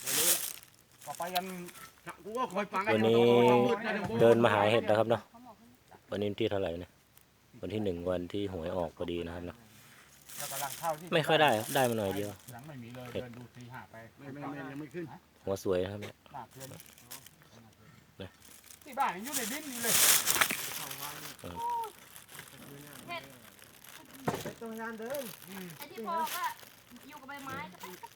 วันนี้เดินมาหาเห็ดนะครับเนาะวันนี้ที่เท่าไหร่เนี่ยวันที่หนึ่งวันที่หวยออกพอดีนะครับเนาะแล้วกำลังเข้าที่ไม่ค่อยได้ครับได้มาหน่อยเดียวยังไม่มีเลยเห็ดเดินดูทีหาไปไม่ไม่ไม่ยังไม่ขึ้นหัวสวยนะครับเนี่ยหน้าเพื่อนเนี่ยที่บ้านยังอยู่ในดินนี่เลยต้องงานเดินไอ้ที่พอก็อยู่กับใบไม้ก็ไปก็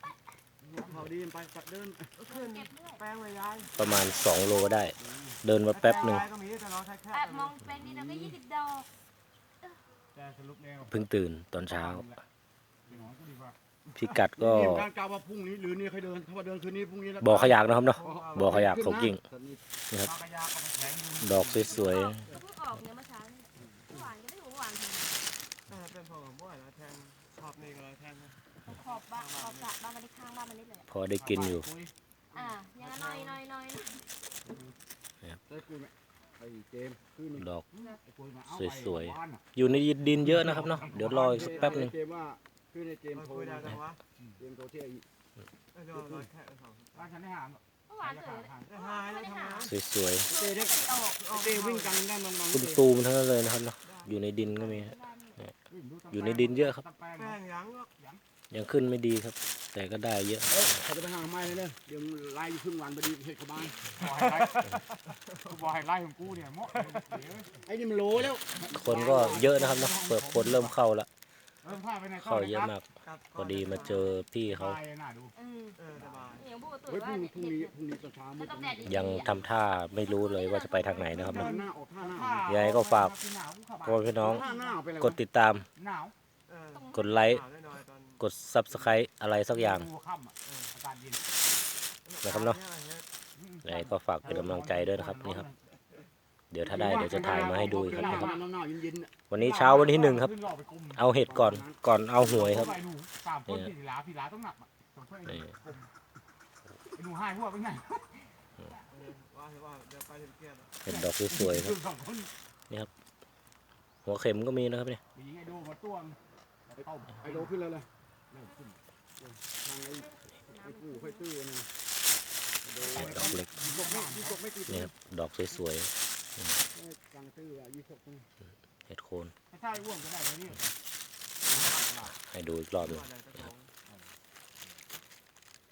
ไป เขาดีไปเดินเก็บด้วยแป้งเลยยายประมาณสองโลได้ เดินมาแป๊บหนึ่งก็มีแต่เราใช้แค่แอบมองแปลงนี้เราก็ยี่สิบดอกแต่สรุปแล้วเพิ่งตื่นตอนเช้า พิกัดก็นี่การกล่าวว่าพรุ่งนี้หรือนี่ใครเดินถ้าว่าเดินคืนนี้พรุ่งนี้แล้วบ่อขยากนะครับเนาะบ่อขยะเขากิ่งปลากระยาก็มันแข็งดอกสวย เป็นพอกับบ่อยแล้วแทงชอบนี่ก็เลยแทงขอบบ้านขอบสระบ้านมันได้ข้างบ้านมันได้เลยพอได้กินอยู่ อ่าอย่างนั้นหน่อยหน่อยหน่อยได้คุยไหมไอ้เจมคือนี่ดอก ไอ้ปุ้มาเอาสวยไปบ้านน่ะอยู่ในดินเยอะนะครับเนาะเดี๋ยวรออีกสักแป๊บหนึ่งเจมว่าคือในเจมโทรมาเจมโทรที่ไอ้บ้านฉันได้หามเมื่อวานเกิดหามไม่ได้หาสวยเจเด็กออกเจวิ่งกันได้บางบางๆตุ้มตูมทั้งนั้นเลยนะครับเนาะอยู่ในดินก็มีฮะ อยู่ในดินเยอะครับ แป้งแป้งยังยังขึ้นไม่ดีครับ แต่ก็ได้เยอะ เอ้ยเขาจะไปหาไม้เลยเนี่ยเดี๋ยวไล่อยู่ครึ่งวันพอดีเห็ดเขาบ้านบอยไล่บอยไล่ของกูเนี่ยเหมาะเดี๋ยวไอ้นี่มันโลแล้ว คนก็เยอะนะครับเนาะเปิดคนเริ่มเข้าแล้วเริ่มพาไปไหนเข้าเยอะมากพอดีมาเจอพี่เขาตายน่าดูอืมเออสบายอย่างพูดตัวเฮ้ยพรุ่ว่างพรุ่งนี้พรุ่งนี้ตอนเช้ามืไม่ดต้องแดดดียังทำท่าไม่รู้เลยว่าจะไปทางไหนนะครับเดิเนาะนหน้าออกท่าหน้ายังไงก็ฝาก พ่อพี่น้องท่าหน้าออกไปเลยกดติดตามหนาวกดไลค์กด subscribe อะไรสักอย่าง หัวค่ำอะอากาศเย็นนะครับเนาะ ยังไงก็ฝากเป็นกำลังใจด้วยนะครับนี่ครับ เดี๋ยวถ้าได้เดี๋ยวจะถ่ายมาให้ดูอีกครับนะครับหนาวๆเย็นๆน่ะวันนี้เช้าวันที่หนึ่งครับ เอาเห็ดก่อนก่อนเอาหวยครับไอ้หนูสามคนพี่หลาพี่หลาต้องหนักอะสองคนไอ้หนูไอ้หนูให้หัวเป็นไงเห็ดดอกสวยๆครับสองคนหัวเข็มก็มีนะครับเนี่ยไปยิงไอ้ดูมาต้วงเข้าไอ้โลขึ้นแล้วเลยทางไอ้ไอ้ผู้ค่อยตื้อนี่ดอกเล็กยี่สกไม่ยี่สกไม่ติดนี่ครับดอกสวยกลางตื้ออะยี่สกนี่ๆ เห็ดโคนไม่ใช่อ้วนก็ได้เลยนี่ให้ดูอีกรอบหนึง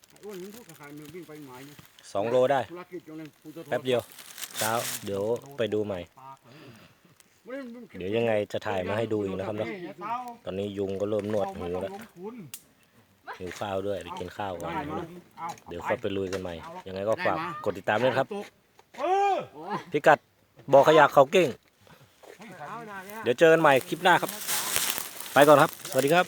ไอ้อ้วนนี่พวกขายมันวิ่งไปหมายนี่สองโลได้ธุรกิจจังเลยกูจะแป๊บเดียวเช้าเดี๋ยวไปดูใหม่ปากเลยเดี๋ยวยังไงจะถ่ายมาให้ดูอีกนะครับเนาะเฮ้ยอย่าเต้าตอนนี้ยุงก็เริ่มนวดเอาหูไม่ต้องแล้วลงทุนหิวข้าวด้วยไปกินข้าวก่อนได้นะครับมาเนาะเอาเดี๋ยวค่อยไปลุยกันใหม่ ยังไงก็ฝากกดติดตามด้วยนะครับเออพิกัด บ่อขยะเขาเก้งเฮ้ยใส่เดี๋ยวเจอกันใหม่คลิปหน้าครับ ไปก่อนครับ สวัสดีครับ